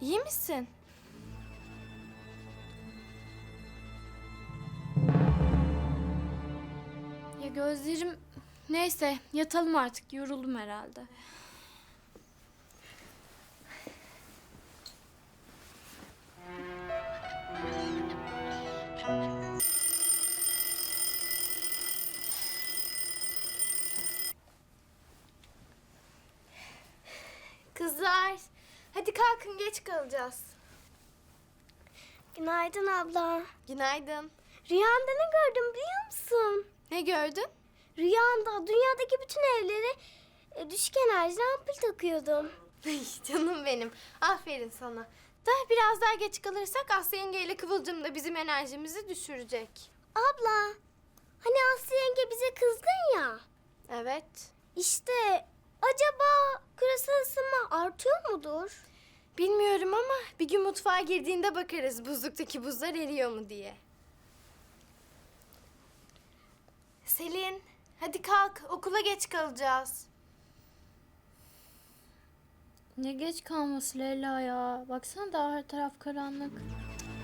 İyi misin? Ya gözlerim... Neyse yatalım artık yoruldum herhalde. Kızlar, hadi kalkın geç kalacağız. Günaydın abla. Günaydın. Rüyamda ne gördüm biliyor musun? Ne gördün? Rüyamda dünyadaki bütün evlere e, düşük enerjili ampul takıyordum. Ay canım benim. Aferin sana. Da biraz daha geç kalırsak Aslı yenge ile Kıvılcım da bizim enerjimizi düşürecek. Abla, hani Aslı yenge bize kızdın ya. Evet. İşte acaba küresel ısınma artıyor mudur? Bilmiyorum ama bir gün mutfağa girdiğinde bakarız buzluktaki buzlar eriyor mu diye. Selin, hadi kalk. Okula geç kalacağız. Ne geç kalması Leyla ya. Baksana daha her taraf karanlık.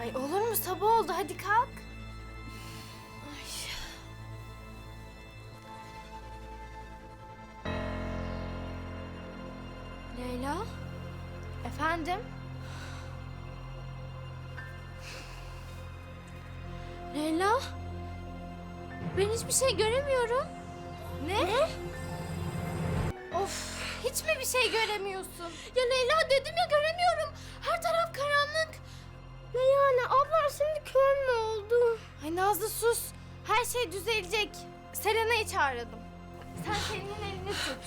Ay olur mu? Sabah oldu. Hadi kalk. Leyla? Efendim? Leyla? Ben hiçbir şey göremiyorum. Ne? Of, hiç mi bir şey göremiyorsun? Ya Leyla dedim ya göremiyorum. Her taraf karanlık. Ne yani ablam şimdi kör mü oldu? Ay Nazlı sus. Her şey düzelecek. Selena'yı çağıralım. Sen Selin'in elini tut.